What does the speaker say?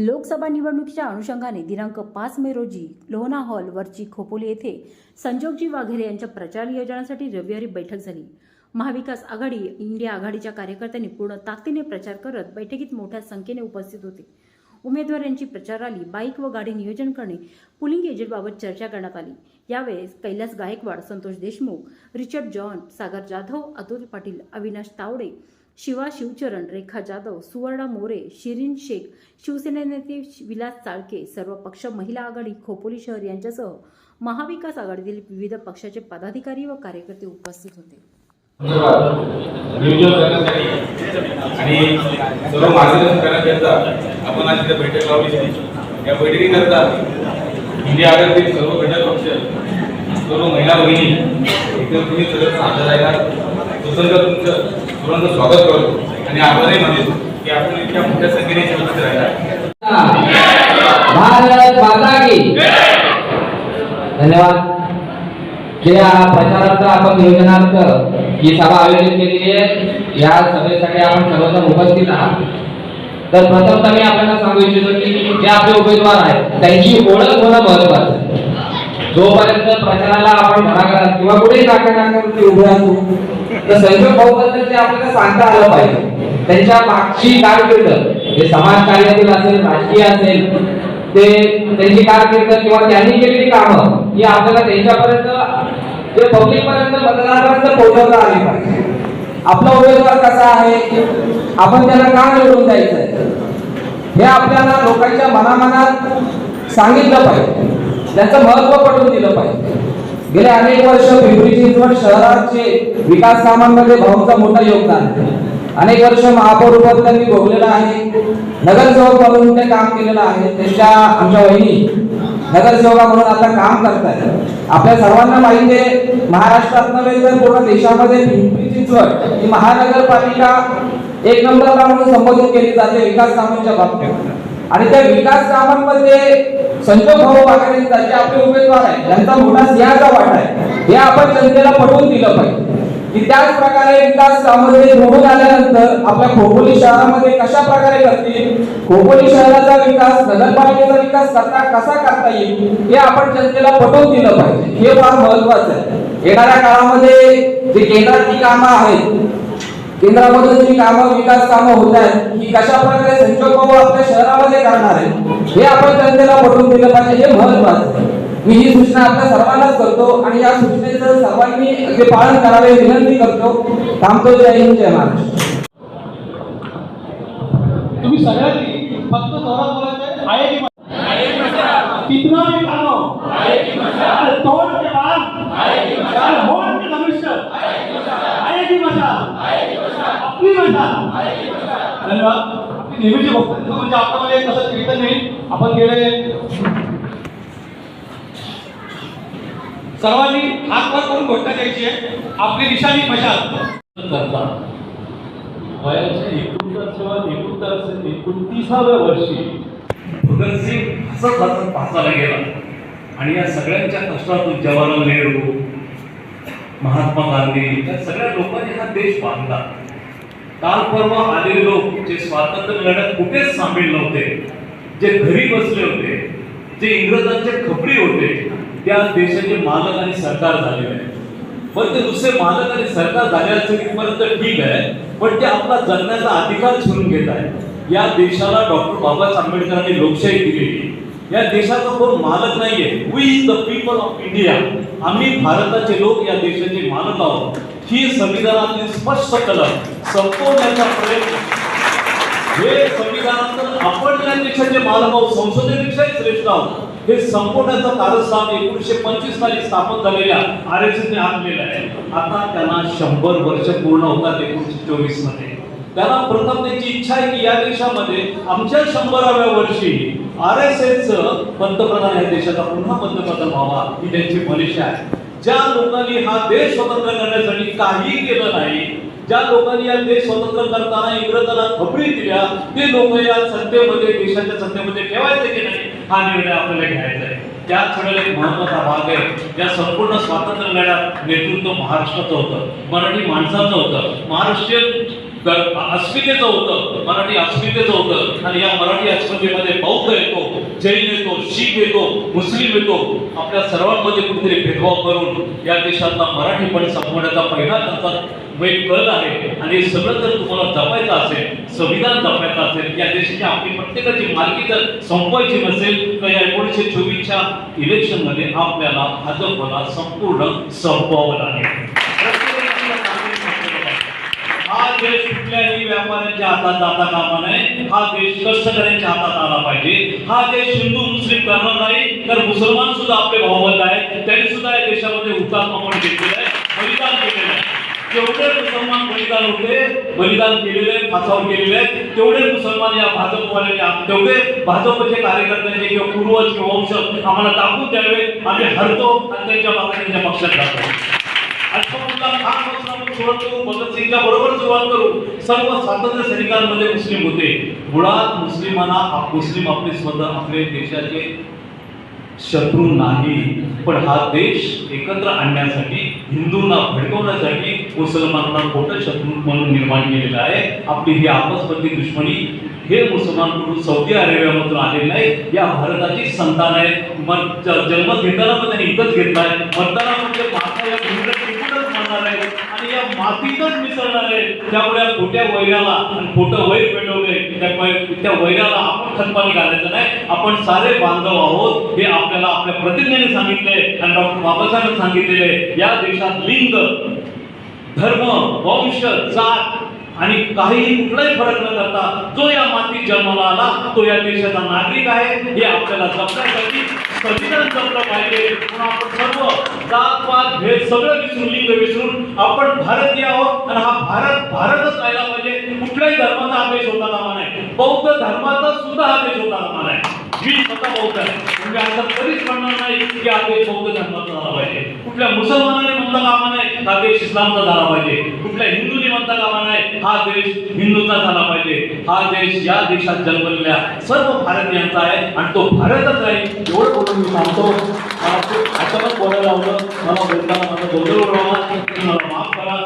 लोकसभा निवडणुकीच्या अनुषंगाने दिनांक पाच मे रोजी लोहना हॉल वरची खोपोली येथे संजोगजी वाघेरे यांच्या प्रचार नियोजनासाठी रविवारी बैठक झाली. महाविकास आघाडी इंडिया आघाडीच्या कार्यकर्त्यांनी पूर्ण ताकदीने प्रचार करत बैठकीत मोठ्या संख्येने उपस्थित होते. उमेदवारांची प्रचार रॅली बाईक व गाडी नियोजन करणे पुलिंग एजंटबाबत चर्चा करण्यात आली. यावेळेस कैलास गायकवाड संतोष देशमुख रिचर्ड जॉन सागर जाधव अतुल पाटील अविनाश तावडे शिवा शिवचरण रेखा जाधव सुवर्णा मोरे शिरीन शेख शिवसेना नेते विलास चाळके सर्व पक्ष महिला आघाडी खोपोली शहर यांच्यासह महाविकास आघाडीतील विविध पक्षाचे पदाधिकारी व कार्यकर्ते उपस्थित होते. सर्व आपण आज बैठक लावली या बैठकीकरता इंडिया आघाडीतील सर्व घटक पक्ष सर्व महिला निसर्ग तुमचं तुरंत स्वागत करतो आणि आभारही मानतो की आपण इतक्या मोठ्या संख्येने उपस्थित राहिला भारत माता की धन्यवाद. या प्रचारार्थ आपण नियोजनार्थ ही सभा आयोजित केलेली आहे या सभेसाठी आपण सर्वजण उपस्थित आहात. तर प्रथमतः मी आपल्याला सांगू इच्छितो की जे आपले उमेदवार आहेत त्यांची ओळख होणं महत्वाचं जोपर्यंत प्रचाराला आपण घराघरात किंवा कुठेही नाका उभे असू तर संजोग भाऊ बद्दल ते आपल्याला सांगता आलं पाहिजे. त्यांच्या मागची कारकीर्द हे समाजकार्यातील असेल राजकीय असेल ते त्यांची कारकीर्द किंवा त्यांनी केलेली कामं ही आपल्याला त्यांच्यापर्यंत जे पब्लिक पर्यंत मतदारापर्यंत पोहोचवता आली पाहिजे. आपला उमेदवार कसा आहे? आपण त्याला का निवडून द्यायचं हे आपल्याला लोकांच्या मनामनात सांगितलं पाहिजे. त्याचं महत्त्व पटवून दिलं पाहिजे. गेले अनेक वर्ष पिंपरी चिंचवड शहराचे विकास कामांमध्ये भाऊंचं मोठं योगदान अनेक वर्ष महापौर पद त्यांनी भोगलेलं आहे. नगरसेवक म्हणून ते काम केलेलं आहे. त्यांच्या आमच्या वहिनी नगरसेवका म्हणून आता काम करतायत. आपल्या सर्वांना माहिती आहे महाराष्ट्रात नव्हे तर पूर्ण देशामध्ये पिंपरी चिंचवड ही महानगरपालिका एक नंबरला म्हणून संबोधित केली जाते विकास कामांच्या बाबतीत. आणि त्या विकास कामांमध्ये संजोग भाऊ वाघारेंचा जे आपले उमेदवार आहेत. यांचा मोठा सिंहाचा वाटा आहे. हे आपण जनतेला पटवून दिलं पाहिजे. की त्याच प्रकारे विकास कामामध्ये निवडून आल्यानंतर आपल्या खोपोली शहरामध्ये कशा प्रकारे करतील? खोपोली शहराचा विकास नगरपालिकेचा विकास करता कसा करता येईल? हे आपण जनतेला पटवून दिलं पाहिजे. हे फार महत्वाचं आहे. येणाऱ्या काळामध्ये जे केंद्रातली कामं आहेत केंद्रामधून जी कामं विकास कामं होत आहेत ही कशा प्रकारे संजोग आपल्या शहरामध्ये करणार आहे हे आपण जनतेला पटवून दिलं पाहिजे हे महत्वाचं आहे. मी ही सूचना आपल्या सर्वांनाच करतो आणि या सूचनेचं सर्वांनी ते पालन करावे विनंती करतो. थांबतो जय हिंद जय महाराष्ट्र. तुम्ही सगळ्यांनी फक्त जोरात बोलायचं आहे की कितना भी खानो अरे तोड़ के बाद. अरे मोड़ के धनुष्य आएगी मशाल आपली भाषा. धन्यवाद आपली नेहमीची भक्त म्हणजे आपल्यामध्ये कसं कीर्तन नाही. आपण गेले. सर्वांनी हात वर करून घोषणा द्यायची आहे. आपली निशाणी मशाल करतात वयाच्या एकोणतासाव्या एकोणतास एकोणतीसाव्या वर्षी भगतसिंग हसत हसत पाचाला गेला. आणि या सगळ्यांच्या कष्टातून जवाहरलाल नेहरू महात्मा गांधी या सगळ्या लोकांनी हा देश बांधला. काल परवा आलेले लोक जे स्वातंत्र्य लढ्यात कुठेच सामील नव्हते जे घरी बसले होते जे इंग्रजांचे खपरी होते त्या देशाचे मालक आणि सरकार झालेले आहे पण ते दुसरे मालक आणि सरकार झाले असेल ठीक आहे पण ते आपला जगण्याचा अधिकार छिनून घेत आहे या देशाला डॉक्टर बाबासाहेब आंबेडकरांनी लोकशाही दिलेली या देशाचा कोण मालक नाहीये. We the people of India आम्ही भारताचे लोक या देशाचे मालक आहोत. ही संविधानातील स्पष्ट कलम संपवण्याचा प्रयत्न. हे संविधानात आपण या देशाचे मालक आहोत. संसदेपेक्षाही श्रेष्ठ आहोत. हे संपवण्याचं कारस्थान एकोणीशे पंचवीस साली स्थापन झालेल्या आर एस एसने आणलेलं आहे. आता त्यांना शंभर वर्ष पूर्ण होतात एकोणीशे चोवीसमध्ये. त्यांना प्रथम त्यांची इच्छा आहे की या देशामध्ये आमच्या शंभराव्या वर्षी आर एस एस पंतप्रधान या देशाचा पुन्हा पंतप्रधान व्हावा ही त्यांची मनीषा आहे. ज्या लोकांनी हा देश स्वतंत्र करण्यासाठी काही केलं नाही ज्या लोकांनी या देश स्वतंत्र करताना इंग्रजांना खबरी दिल्या ते लोक या सत्तेमध्ये देशाच्या सत्तेमध्ये ठेवायचे की नाही हा निर्णय आपल्याला घ्यायचा आहे. त्याच वेळेला एक महत्त्वाचा भाग आहे या संपूर्ण स्वातंत्र्य लढ्यात नेतृत्व महाराष्ट्राचं होतं मराठी माणसाचं होतं. महाराष्ट्रीयन तर अस्मितेचं होतं मराठी अस्मितेचं होतं आणि या मराठी अस्मितेमध्ये बौद्ध येतो जैन येतो शीख येतो मुस्लिम येतो. आपल्या सर्वांमध्ये कुठेतरी भेदभाव करून या देशातला मराठीपण संपवण्याचा पहिला त्यांचा एक कल आहे. आणि सगळं जर तुम्हाला जपायचं असेल संविधान जपायचं असेल या देशाची आपली प्रत्येकाची मालकी जर संपवायची नसेल तर या एकोणीसशे चोवीसच्या इलेक्शनमध्ये आपल्याला भाजपला संपूर्ण संपवावं लागेल प्रत्येकाने आपलं नागरिक संपवलं पाहिजे. हा देश कुठल्याही व्यापाऱ्यांच्या हातात जाता कामा नये. हा देश कष्टकऱ्यांच्या हातात आला पाहिजे. हा देश हिंदू मुस्लिम करणार नाही तर मुसलमान सुद्धा आपले भावबंद आहेत. त्यांनी सुद्धा या देशामध्ये हुतात्मापण घेतलेलं आहे. बलिदान केलेलं आहे. तेवढे मुसलमान बलिदान होते बलिदान केलेले फासावर केलेले आहेत तेवढे मुसलमान या भाजपवाले तेवढे भाजपचे कार्यकर्त्यांचे किंवा पूर्वज किंवा वंश आम्हाला दाखवून द्यावे. आम्ही हरतो आणि त्यांच्या मागे त्यांच्या पक्षात जातो. अल्पमुल्ला खानपासून सुरुवात करू भगतसिंगच्या बरोबर सुरुवात करू सर्व स्वातंत्र्य सैनिकांमध्ये मुस्लिम होते. मुळात मुस्लिमांना आप- मुस्लिम आपले स्वतः आपले देशाचे शत्रू नाही. पण हा देश एकत्र आणण्यासाठी हिंदूंना भडकवण्यासाठी मुसलमानांना मोठं शत्रू म्हणून निर्माण केलेला आहे. आपली ही आपसमधली दुश्मनी हे मुसलमान कुठून सौदी अरेबियामधून आलेले नाही. या भारताची संतान आहे. मग जन्म घेताना पण त्यांनी इथंच घेतलाय. मरताना म्हणजे आणि या मातीतच मिसळणार आहे त्यामुळे या खोट्या वैराला आणि खोटं वैर पेटवले त्या त्या वैराला आपण खतपाणी घालायचं नाही. आपण सारे बांधव आहोत हे आपल्याला आपल्या प्रतिज्ञेने सांगितले आणि डॉक्टर बाबासाहेब सांगितलेले या देशात लिंग धर्म वंश जात आणि काहीही कुठलाही फरक न करता जो या मातीत जन्माला आला तो या देशाचा नागरिक आहे हे आपल्याला जपण्यासाठी संविधान जपलं पाहिजे. म्हणून आपण सर्व जात पात भेद सगळं विसरून लिंग विसरून आपण भारतीय आहोत आणि हा भारत भारतच राहिला पाहिजे. कुठल्याही धर्माचा आदेश देश होता कामा नाही बौद्ध धर्माचा सुद्धा आदेश देश होता कामा नाही मी स्वतः बौद्ध आहे म्हणजे आता कधीच म्हणणार नाही की हा देश बौद्ध धर्माचा झाला पाहिजे. कुठल्या मुसलमानाने म्हणता कामा नाही हा देश इस्लामचा झाला पाहिजे. कुठल्या हिंदूने म्हणता कामा नाही हा देश हिंदूंचा झाला पाहिजे. हा देश या देशात जन्मलेल्या सर्व भारतीयांचा आहे आणि तो भारतच आहे. एवढं बोलून मी सांगतो मला अचानक बोलायला होतं मला बोलताना माझा गोंधळ मला माफ करा.